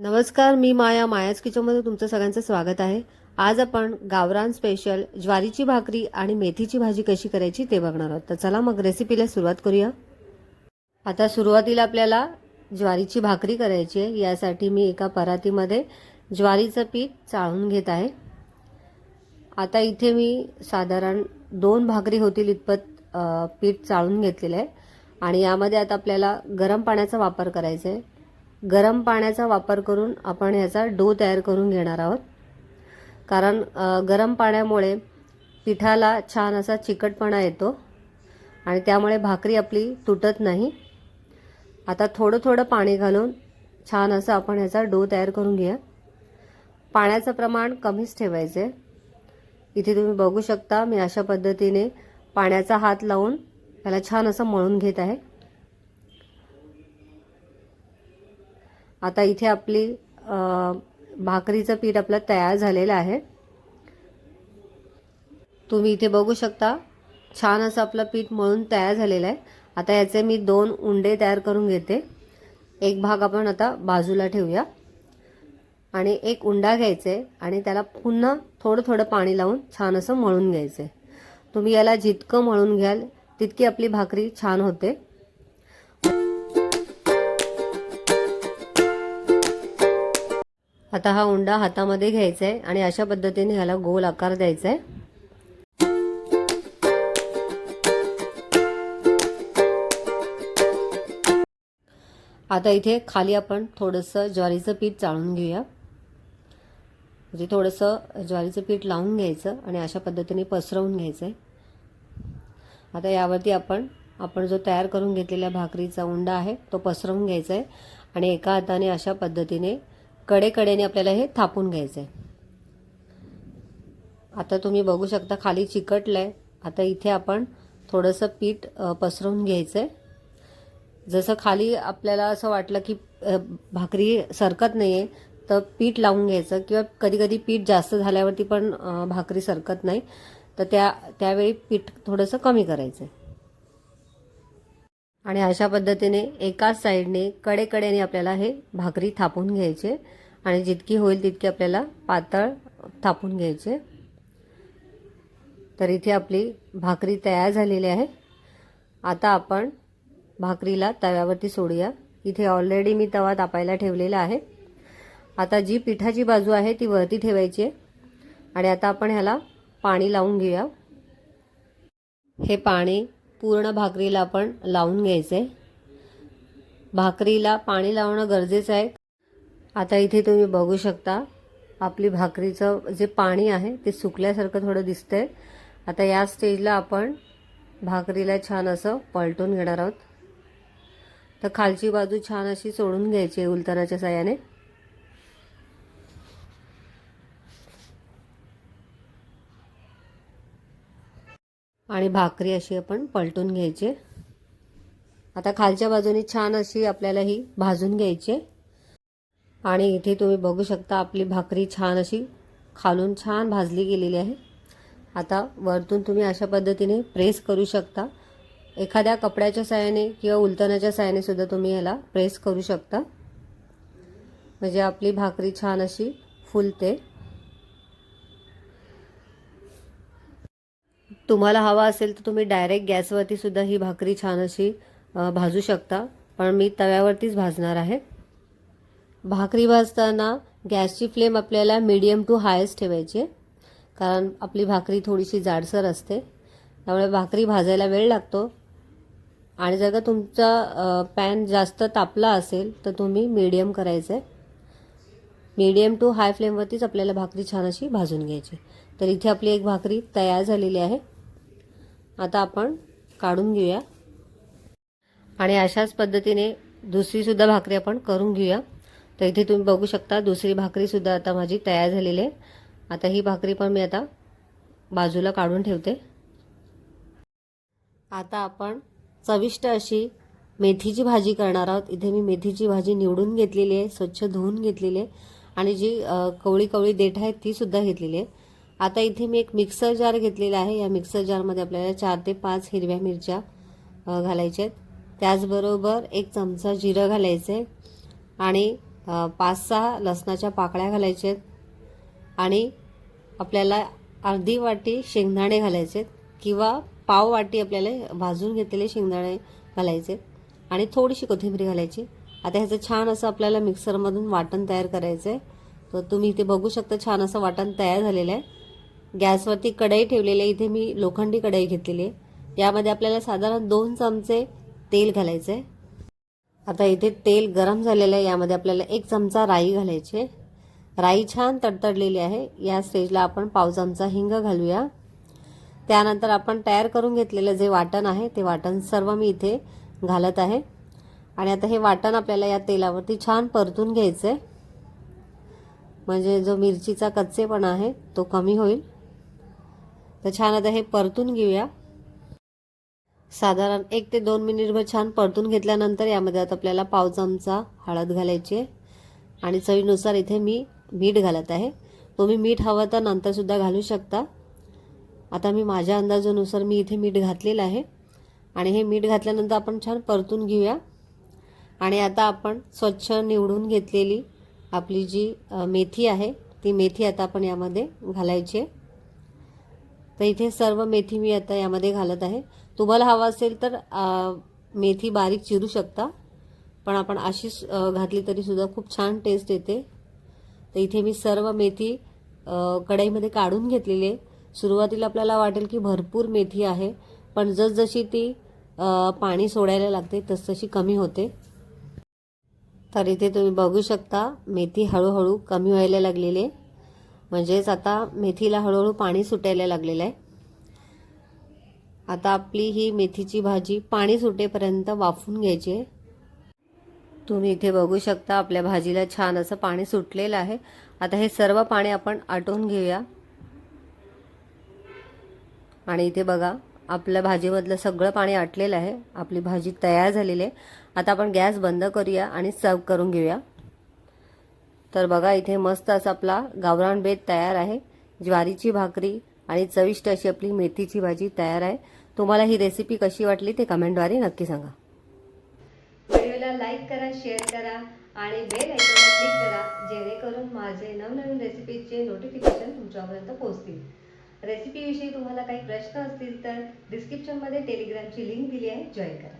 नमस्कार मी माया मायाच किचनमध्ये तुमचं सगळ्यांचं स्वागत आहे. आज आपण गावरान स्पेशल ज्वारीची भाकरी आणि मेथीची भाजी कशी करायची ते बघणार आहोत. तर चला मग रेसिपीला सुरुवात करूया. आता सुरुवातीला आपल्याला ज्वारीची भाकरी करायची आहे. यासाठी मी एका परातीमध्ये ज्वारीचं पीठ चाळून घेत आहे. आता इथे मी साधारण दोन भाकरी होतील इतपत पीठ चाळून घेतलेलं आहे. आणि यामध्ये आता आपल्याला गरम पाण्याचा वापर करायचा आहे. गरम पाण्याचा वापर करून आपण ह्याचा डो तयार करून घेणार आहोत. कारण गरम पाण्यामुळे पिठाला छान असा चिकटपणा येतो आणि त्यामुळे भाकरी आपली तुटत नाही. आता थोडं थोडं पाणी घालून छान असं आपण ह्याचा डो तयार करून घ्या पाण्याचं प्रमाण कमीच ठेवायचं आहे इथे तुम्ही बघू शकता मी अशा पद्धतीने पाण्याचा हात लावून त्याला छान असं मळून घेत आहे. आता इथे आपली भाकरीचं पीठ आपलं तयार झालेलं आहे. तुम्ही इथे बघू शकता छान असं आपलं पीठ मळून तयार झालेलं आहे. आता याचे मी दोन उंडे तयार करून घेते. एक भाग आपण आता बाजूला ठेवूया. आणि एक उंडा घ्यायचा आहे आणि त्याला पुन्हा थोडं थोडं पाणी लावून छान असं मळून घ्यायचं. आहे तुम्ही याला जितकं मळून घ्याल तितकी आपली भाकरी छान होते. आता हा उंडा हातामध्ये घ्यायचा आहे आणि अशा पद्धतीने ह्याला गोल आकार द्यायचा आहे आता इथे खाली आपण थोडंसं ज्वारीचं पीठ चाळून घेऊया. म्हणजे थोडंसं ज्वारीचं पीठ लावून घ्यायचं आणि अशा पद्धतीने पसरवून घ्यायचं आहे आता यावरती आपण आपण जो तयार करून घेतलेल्या भाकरीचा उंडा आहे तो पसरवून घ्यायचा आहे आणि एका हाताने अशा पद्धतीने कडेकडेने आपल्याला हे थापून घ्यायचं आहे आता तुम्ही बघू शकता खाली चिकटलं आहे आता इथे आपण थोडंसं पीठ पसरवून घ्यायचं आहे जसं खाली आपल्याला असं वाटलं की भाकरी सरकत नाही आहे तर पीठ लावून घ्यायचं किंवा कधी कधी पीठ जास्त झाल्यावरती पण भाकरी सरकत नाही. तर त्या त्यावेळी पीठ थोडंसं कमी करायचं आहे आणि अशा पद्धतीने एकाच साईडने कडेकडेने आपल्याला हे भाकरी थापून घ्यायचे. आणि जितकी होईल तितकी आपल्याला पातळ थापून घ्यायचे. तर इथे आपली भाकरी तयार झालेली आहे. आता आपण भाकरीला तव्यावरती सोडूया. इथे ऑलरेडी मी तवा तापायला ठेवलेला आहे. आता जी पिठाची बाजू आहे ती वरती ठेवायची आहे. आणि आता आपण ह्याला पाणी लावून घेऊया. हे पाणी पूर्ण भाकरीला आपण लावून घ्यायचं. आहे भाकरीला पाणी लावणं गरजेचं आहे. आता इथे तुम्ही बघू शकता आपली भाकरीचं जे पाणी आहे ते सुकल्यासारखं थोडं दिसतंय. आता या स्टेजला आपण भाकरीला छान असं पलटून घेणार आहोत. तर खालची बाजू छान अशी सोडून घ्यायची आहे उलटण्याच्या साह्याने. आणि भाकरी अशी आपण पलटून घ्यायची आता खालच्या बाजूने छान अशी आपल्याला ही भाजून घ्यायची आहे. आणि इथे तुम्ही बघू शकता आपली भाकरी छान अशी खालून छान भाजली गेलेली आहे. आता वरतून तुम्ही अशा पद्धतीने प्रेस करू शकता. एखाद्या कपड्याच्या साह्याने किंवा उलटण्याच्या साह्याने सुद्धा तुम्ही ह्याला प्रेस करू शकता. म्हणजे आपली भाकरी छान अशी फुलते. तुम्हाला हवा असेल तर तुम्ही डायरेक्ट गॅसवरती सुद्धा ही भाकरी छान अशी भाजू शकता. पण मी तव्यावरतीच भाजणार आहे. भाकरी भाजताना गॅसची फ्लेम आपल्याला मीडियम टू हायच ठेवायची आहे. कारण आपली भाकरी थोडीशी जाडसर असते. त्यामुळे भाकरी भाजायला वेळ लागतो. आणि जर का तुमचा पॅन जास्त तापला असेल तर तुम्ही मीडियम करायचं आहे. मीडियम टू हाय फ्लेमवरतीच आपल्याला भाकरी छान अशी भाजून घ्यायची तर इथे आपली एक भाकरी तयार झालेली आहे. आता आपण काढून घेऊया. आणि अशाच पद्धतीने दुसरीसुद्धा भाकरी आपण करून घेऊया. तर इथे तुम्ही बघू शकता दुसरी भाकरीसुद्धा आता माझी तयार झालेली आहे. आता ही भाकरी पण मी आता बाजूला काढून ठेवते. आता आपण चविष्ट अशी मेथीची भाजी करणार आहोत. इथे मी मेथीची भाजी निवडून घेतलेली आहे स्वच्छ धुवून घेतलेली आहे. आणि जी कवळी कवळी देठ आहे तीसुद्धा घेतलेली आहे. आता इथे मी एक मिक्सर जार घेतलेला आहे. या मिक्सर जारमध्ये आपल्याला चार ते पाच हिरव्या मिरच्या घालायच्या आहेत. त्याचबरोबर एक चमचा जिरं घालायचं आहे आणि पाच सहा लसणाच्या पाकळ्या घालायच्या आहेत आणि आपल्याला अर्धी वाटी शेंगदाणे घालायचे किंवा पाव वाटी आपल्याला भाजून घेतलेले शेंगदाणे घालायचे आणि थोडीशी कोथिंबीर घालायची. आता ह्याचं छान असं आपल्याला मिक्सरमधून वाटण तयार करायचं आहे तर तुम्ही इथे बघू शकता छान असं वाटण तयार झालेलं आहे. गॅसवरती कढई ठेवलेली आहे. इथे मी लोखंडी कढई घेतलेली आहे. यामध्ये आपल्याला साधारण दोन चमचे तेल घालायचं आहे आता इथे तेल गरम झालेलं आहे. यामध्ये आपल्याला एक चमचा राई घालायची आहे. राई छान तडतडलेली आहे. या स्टेजला आपण पाव चमचा हिंग घालूया. त्यानंतर आपण तयार करून घेतलेलं जे वाटण आहे ते वाटण सर्व मी इथे घालत आहे. आणि आता हे वाटण आपल्याला या तेलावरती छान परतून घ्यायचं आहे म्हणजे जो मिरचीचा कच्चेपणा आहे तो कमी होईल. तर छान आता हे परतून घेऊया. साधारण एक ते दोन मिनिटभर छान परतून घेतल्यानंतर यामध्ये आता आपल्याला पाव चमचा हळद घालायची आहे. आणि चवीनुसार इथे मी मीठ घालत आहे. तुम्ही मीठ हवं तर नंतरसुद्धा घालू शकता. आता मी माझ्या अंदाजानुसार मी इथे मीठ घातलेलं आहे. आणि हे मीठ घातल्यानंतर आपण छान परतून घेऊया. आणि आता आपण स्वच्छ निवडून घेतलेली आपली जी मेथी आहे ती मेथी आता आपण यामध्ये घालायची आहे. तर इथे सर्व मेथी मी आता यामध्ये घालत आहे. तुम्हाला हवं असेल तर मेथी बारीक चिरू शकता. पण आपण अशीच घातली तरीसुद्धा खूप छान टेस्ट येते. तर इथे मी सर्व मेथी कढईमध्ये काढून घेतलेली आहे. सुरुवातीला आपल्याला वाटेल की भरपूर मेथी आहे पण जसजशी ती पाणी सोडायला लागते तसतशी कमी होते. तर इथे तुम्ही बघू शकता मेथी हळूहळू कमी व्हायला लागलेली आहे. म्हणजेच आता मेथीला हळूहळू पाणी सुटायला लागलेलं आहे. आता आपली ही मेथीची भाजी पाणी सुटेपर्यंत वाफून घ्यायची आहे. तुम्ही इथे बघू शकता आपल्या भाजीला छान असं पाणी सुटलेलं आहे. आता हे सर्व पाणी आपण आटवून घेऊया. आणि इथे बघा आपल्या भाजीमधलं सगळं पाणी आटलेलं आहे. आपली भाजी तयार झालेली आहे. आता आपण गॅस बंद करूया आणि सर्व करून घेऊया. तर बघा इथे मस्त असा आपला गावरान बेत तयार आहे. ज्वारीची भाकरी आणि चविष्ट अशी आपली मेथीची भाजी तयार आहे. तुम्हाला ही रेसिपी कशी वाटली ते कमेंटद्वारे नक्की सांगा. व्हिडिओला लाईक करा शेअर करा आणि बेल आयकॉनला क्लिक करा जेणेकरून माझे नवनवीन रेसिपीचे नोटिफिकेशन तुमच्यापर्यंत पोहोचतील. रेसिपीविषयी तुम्हाला काही प्रश्न असतील तर डिस्क्रिप्शनमध्ये टेलिग्रामची लिंक दिली आहे. जॉईन करा.